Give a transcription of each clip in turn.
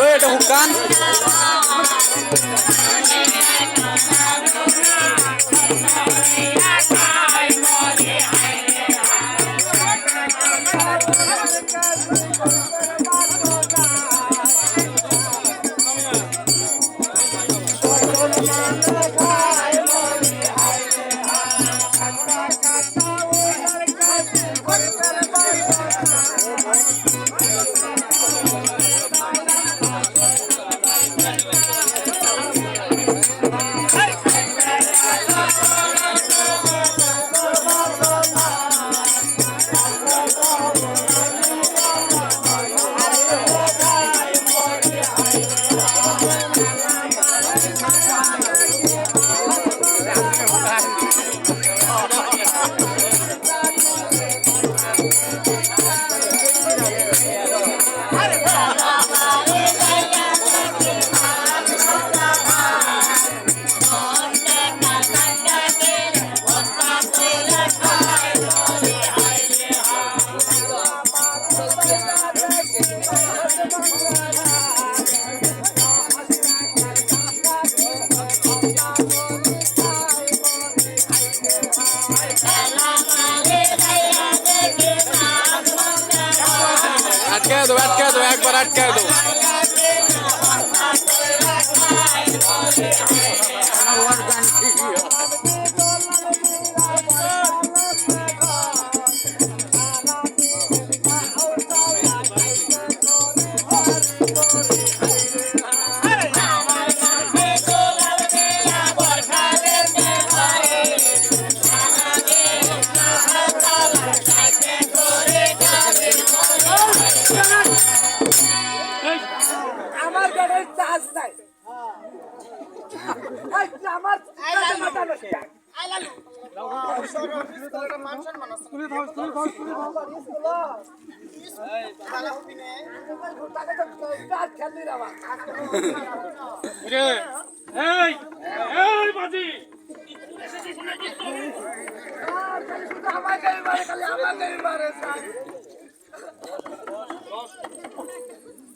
ওই এটা Yeah. மாட்டணும் আমার গাড়ি মারে, খালি গাড়ি মারে, স্যার। তা বাবা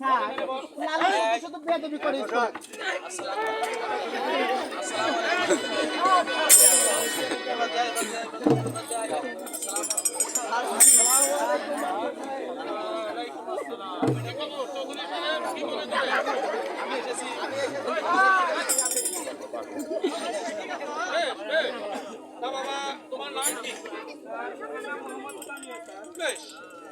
তোমার নাম কি বেশ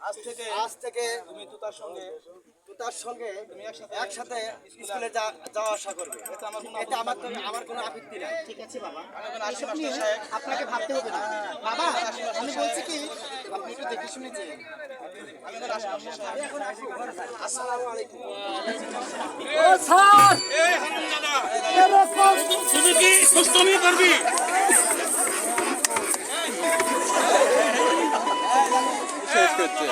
আজ থেকে আজ থেকে তুমি তুতার সঙ্গে তুতার সঙ্গে তুমি একসাথে স্কুলে যা- যাওয়া আসা করবে। এতে আমার কোনো এতে আমার আমার কোনো আপত্তি নেই। ঠিক আছে বাবা। আপনাকে ভাবতে হবে না। বাবা আমি বলছি কি আপনি একটু দেখে শুনে যে আসসালামু আলাইকুম। ও স্যার! এই হারুন দাদা তুমি কি সুস্থমি করবি শেষ করছে।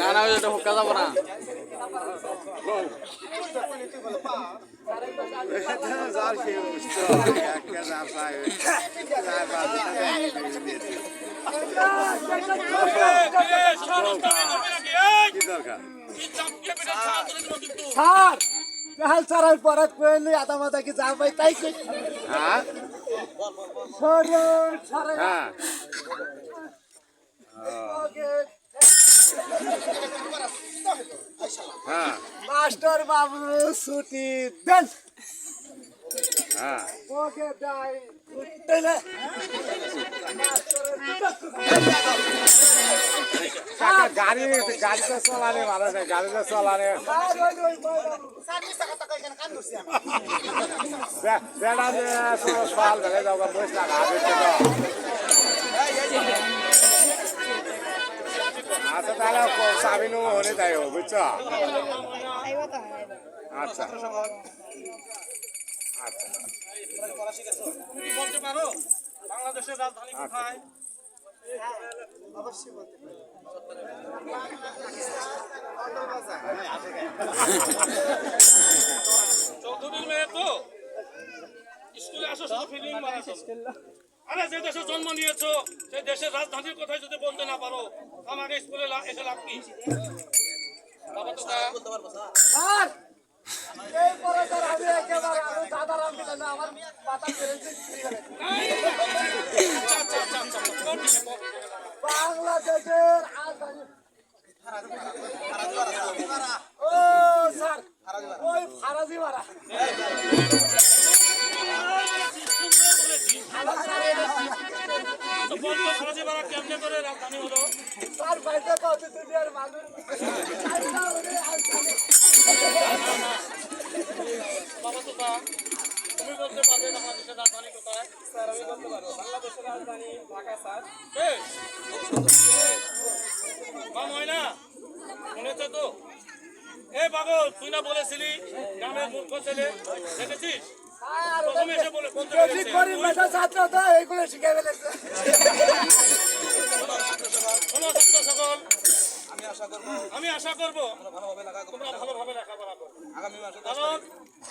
না না ওই এটা হুক্কা যাব না। স্যার কাল ছাড়ার পরে কইলে আদা মাদা কি যা পাই তাই কই হ্যাঁ? সরল হ্যাঁ। হ্যাঁ। মাস্টার বাবু ছুটি দেন। গাড়ি গাড়িতে চলানে চলানে ওই ওই ওই বাবু। বেড়া সকাল বেলা যাও বসে আচ্ছা তাহলে চাবি নেব হলে বুঝছ আচ্ছা বলতে পারো বাংলাদেশের রাজধানী কোথায় চৌধুরীর মেয়ে তো স্কুলে আসো শুধু ফিল্ম বানাচ্ছো আরে যে দেশে জন্ম নিয়েছো সেই দেশের রাজধানীর কথাই যদি বলতে না পারো আমাকে স্কুলে এসে লাভ কি বাবা তো তা-? বাংলাদেশের রাজধানী ও, স্যার, ওই ফারাজি মারা। তো কেমনে করে রাজধানী হলো স্যার বাইরে কত দুনিয়ার মানুষ আল্লাহ ওরে রাজধানী। বাবা তো তা তুমি বলতে পারবে বাংলাদেশের রাজধানী কোথায় স্যার আমি বলতে পারব তুই না বলেছিলি গ্রামের ছেলে আমি আশা করব আমি আশা করব লেখাপড়া করো কারণ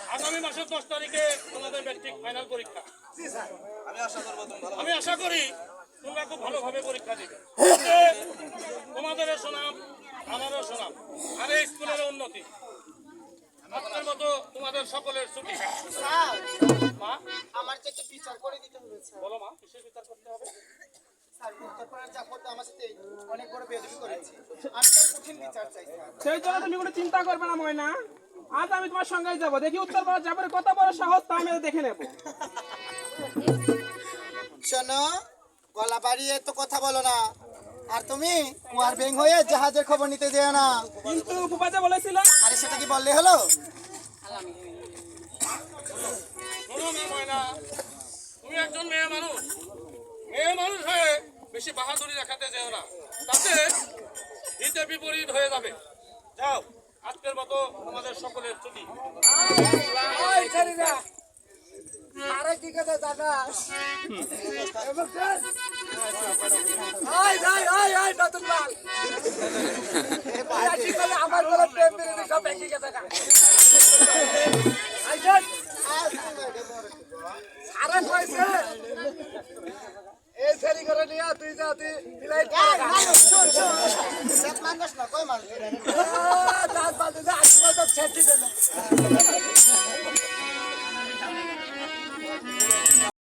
আগামী মাসের দশ তারিখে তোমাদের ম্যাট্রিক ফাইনাল পরীক্ষা। আমি আশা করি তোমরা খুব ভালোভাবে পরীক্ষা দিবে। তোমাদেরও সুনাম আমারও সুনাম আর এই স্কুলের উন্নতি। আজকের মতো তোমাদের সকলের ছুটি মা? আমার যে একটু বিচার করে দিতে হবে বলো মা কিসের বিচার করতে হবে? স্যার করতে আমার সাথে অনেক বড় বেদবি আমি তার কঠিন বিচার চাই সেই জন্য তুমি কোনো চিন্তা করবে না ময়না। আজ আমি তোমার সঙ্গে যাব। দেখি উত্তর যাবার কত বড় সাহস তা আমি দেখে নেব। শোনো গলা বাড়িয়ে তো কথা বলো না। আর তুমি কুয়ার বেং হয়ে জাহাজের খবর নিতে যেও না। কিন্তু ফুপাজা বলেছিল আরে সেটা কি বললে হলো? শোনো মা ময়না তুমি একজন মেয়ে মানুষ। মেয়ে মানুষ হয়ে বেশি বাহাদুরি দেখাতে যেও না। তাতে হিতে বিপরীত হয়ে যাবে। যাও আজকের মতো আমাদের সকলের ছুটি। আরে কি কথা জানাস ওই যাই ওই ওই নতুন মাল। আমার বলে প্রেম বিরোধী সব একই কথা। আরে কইছে এই ফেরি করে নিয়া তুই যা, তুই ফ্লাইট দাঁত বাঁধে যা